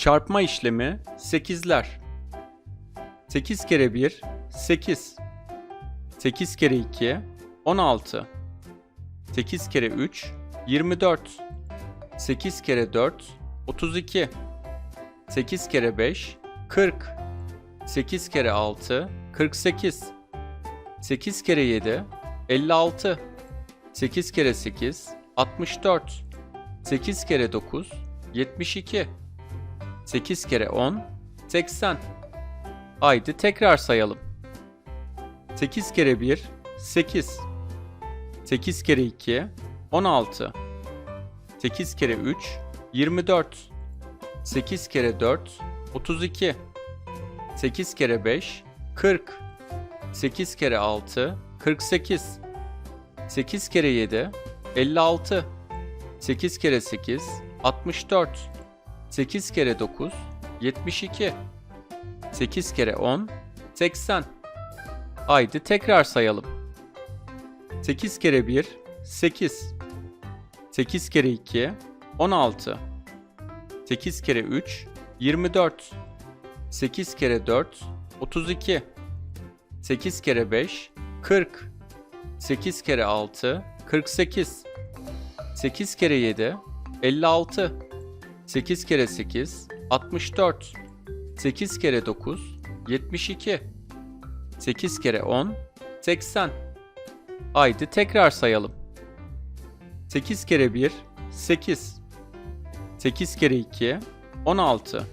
Çarpma işlemi 8'ler. 8 kere 1 8. 8 kere 2 16. 8 kere 3 24. 8 kere 4 32. 8 kere 5 40. 8 kere 6 48. 8 kere 7 56. 8 kere 8 64. 8 kere 9 72. 8 kere 10 80. Haydi tekrar sayalım. 8 kere 1 8. 8 kere 2 16. 8 kere 3 24. 8 kere 4 32. 8 kere 5 40. 8 kere 6 48. 8 kere 7 56. 8 kere 8 64. 8 kere 9 72. 8 kere 10 80. Haydi tekrar sayalım. 8 kere 1 8. 8 kere 2 16. 8 kere 3 24. 8 kere 4 32. 8 kere 5 40. 8 kere 6 48. 8 kere 7 56. 8 kere 8 64. 8 kere 9 72. 8 kere 10 80. Haydi tekrar sayalım. 8 kere 1 8. 8 kere 2 16.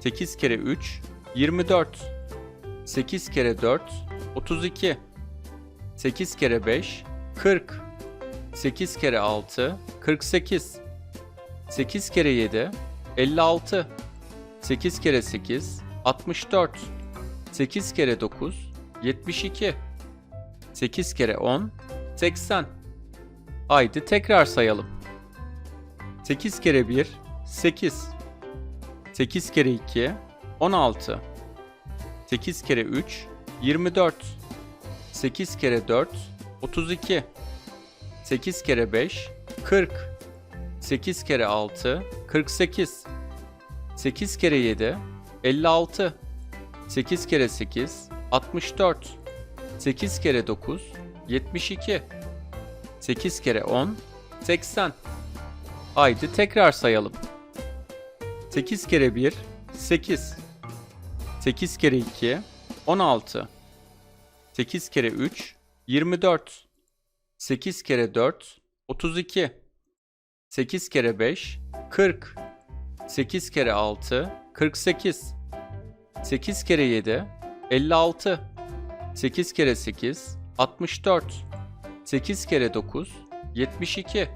8 kere 3 24. 8 kere 4 32. 8 kere 5 40. 8 kere 6 48. 8 kere 7 56. 8 kere 8 64. 8 kere 9 72. 8 kere 10 80. Haydi tekrar sayalım. 8 kere 1 8. 8 kere 2 16. 8 kere 3 24. 8 kere 4 32. 8 kere 5 40. 8 kere 6 48. 8 kere 7 56. 8 kere 8 64. 8 kere 9 72. 8 kere 10 80. Haydi tekrar sayalım. 8 kere 1 8. 8 kere 2 16. 8 kere 3 24. 8 kere 4 32. 8 kere 5 40. 8 kere 6 48. 8 kere 7 56. 8 kere 8 64. 8 kere 9 72.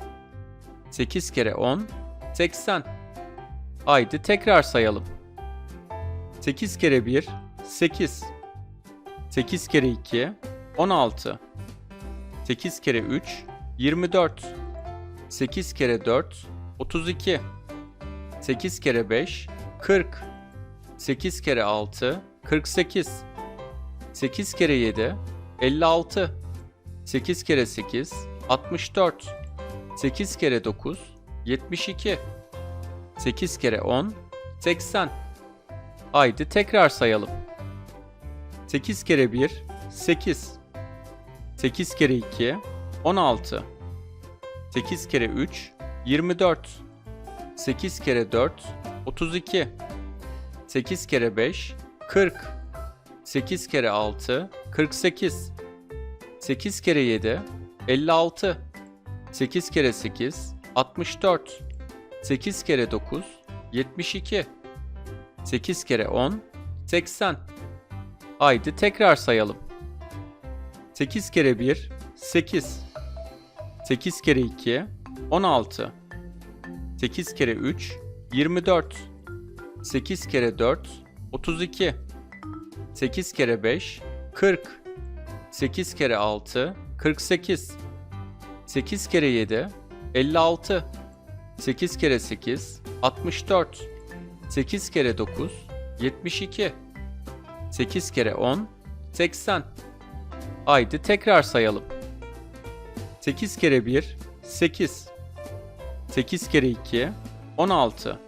8 kere 10 80. Haydi tekrar sayalım. 8 kere 1 8. 8 kere 2 16. 8 kere 3 24. 8 kere 4 32. 8 kere 5 40. 8 kere 6 48. 8 kere 7 56. 8 kere 8 64. 8 kere 9 72. 8 kere 10 80. Haydi tekrar sayalım. 8 kere 1 8. 8 kere 2 16. 8 kere 3 24. 8 kere 4 32. 8 kere 5 40. 8 kere 6 48. 8 kere 7 56. 8 kere 8 64. 8 kere 9 72. 8 kere 10 80. Haydi tekrar sayalım. 8 kere 1 8. 8 kere 2 16. 8 kere 3 24. 8 kere 4 32. 8 kere 5 40. 8 kere 6 48. 8 kere 7 56. 8 kere 8 64. 8 kere 9 72. 8 kere 10 80. Haydi tekrar sayalım. 8 kere 1 8. 8 kere 2 16.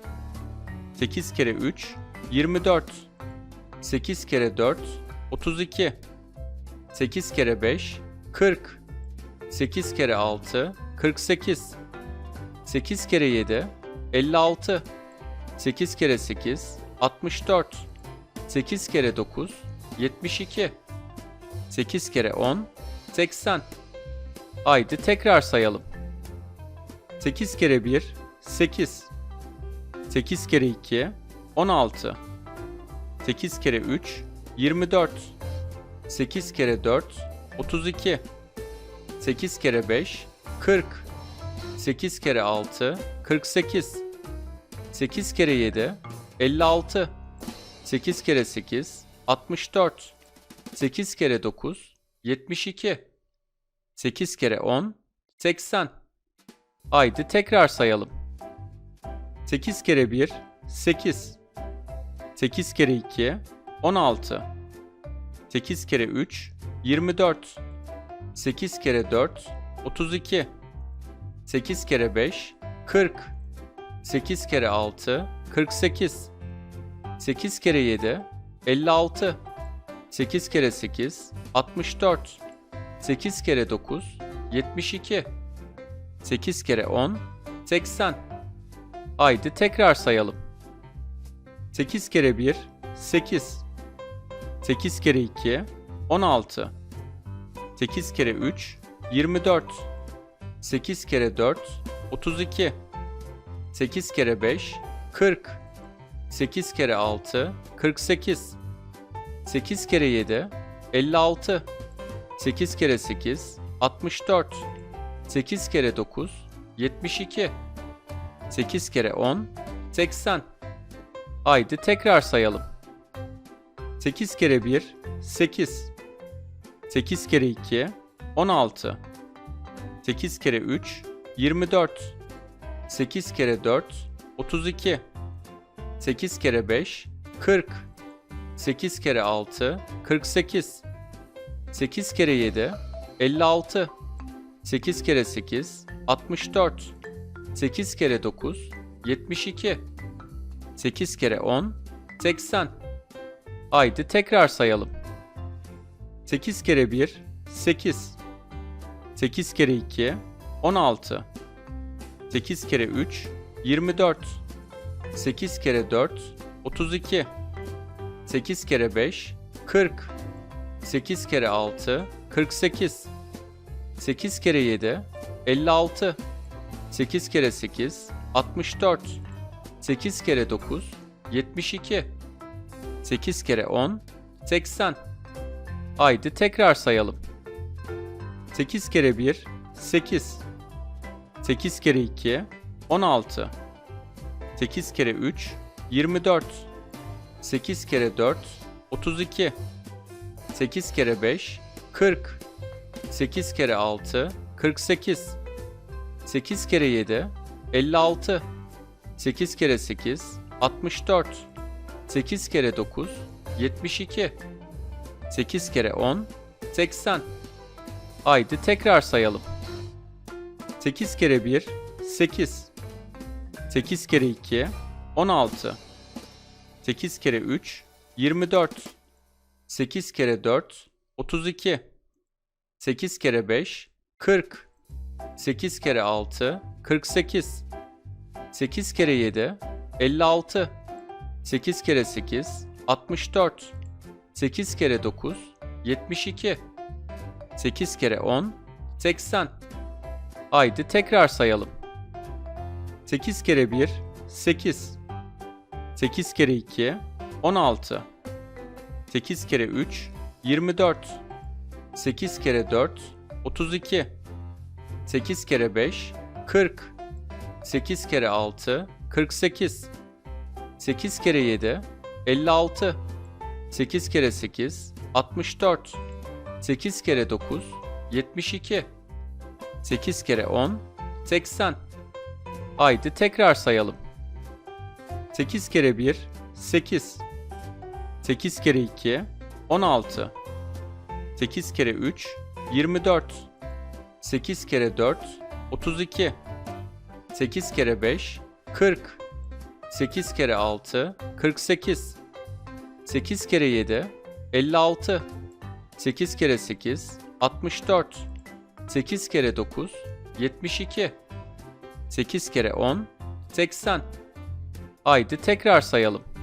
8 kere 3 24 8 kere 4 32 8 kere 5 40 8 kere 6 48 8 kere 7 56 8 kere 8 64 8 kere 9 72 8 kere 10 80 Haydi tekrar sayalım. 8 kere 1 8 8 kere 2 16 8 kere 3 24 8 kere 4 32 8 kere 5 40 8 kere 6 48 8 kere 7 56 8 kere 8 64 8 kere 9 72 8 kere 10 80 Haydi tekrar sayalım. 8 kere 1 8 8 kere 2 16 8 kere 3 24 8 kere 4 32 8 kere 5 40 8 kere 6 48 8 kere 7 56 8 kere 8 64 8 kere 9 72 8 kere 10 80 Haydi tekrar sayalım. 8 kere 1 8 8 kere 2 16 8 kere 3 24 8 kere 4 32 8 kere 5 40 8 kere 6 48 8 kere 7 56 8 kere 8 64 8 kere 9 72 8 kere 10 80 Haydi tekrar sayalım. 8 kere 1 8 8 kere 2 16 8 kere 3 24 8 kere 4 32 8 kere 5 40 8 kere 6 48 8 kere 7 56 8 kere 8 64 8 kere 9 72 8 kere 10 80 Haydi tekrar sayalım. 8 kere 1 8 8 kere 2 16 8 kere 3 24 8 kere 4 32 8 kere 5 40 8 kere 6 48 8 kere 7 56 8 kere 8 64 8 kere 9 72 8 kere 10 80 Haydi tekrar sayalım. 8 kere 1 8 8 kere 2 16 8 kere 3 24 8 kere 4 32 8 kere 5 40 8 kere 6 48 8 kere 7 56 8 kere 8 64 8 kere 9 72 8 kere 10 80 Haydi tekrar sayalım. 8 kere 1 8 8 kere 2 16 8 kere 3 24 8 kere 4 32 8 kere 5 40 8 kere 6 48 8 kere 7 56 8 kere 8 64 8 kere 9 72 8 kere 10 80 Haydi tekrar sayalım. 8 kere 1 8 8 kere 2 16 8 kere 3 24 8 kere 4 32 8 kere 5 40 8 kere 6 48 8 kere 7 56 8 kere 8 64 8 kere 9 72 8 kere 10 80 Haydi tekrar sayalım. 8 kere 1 8 8 kere 2 16 8 kere 3 24 8 kere 4 32 8 kere 5 40 8 kere 6 48 8 kere 7 56 8 kere 8 64 8 kere 9 72 8 kere 10 80 Haydi tekrar sayalım.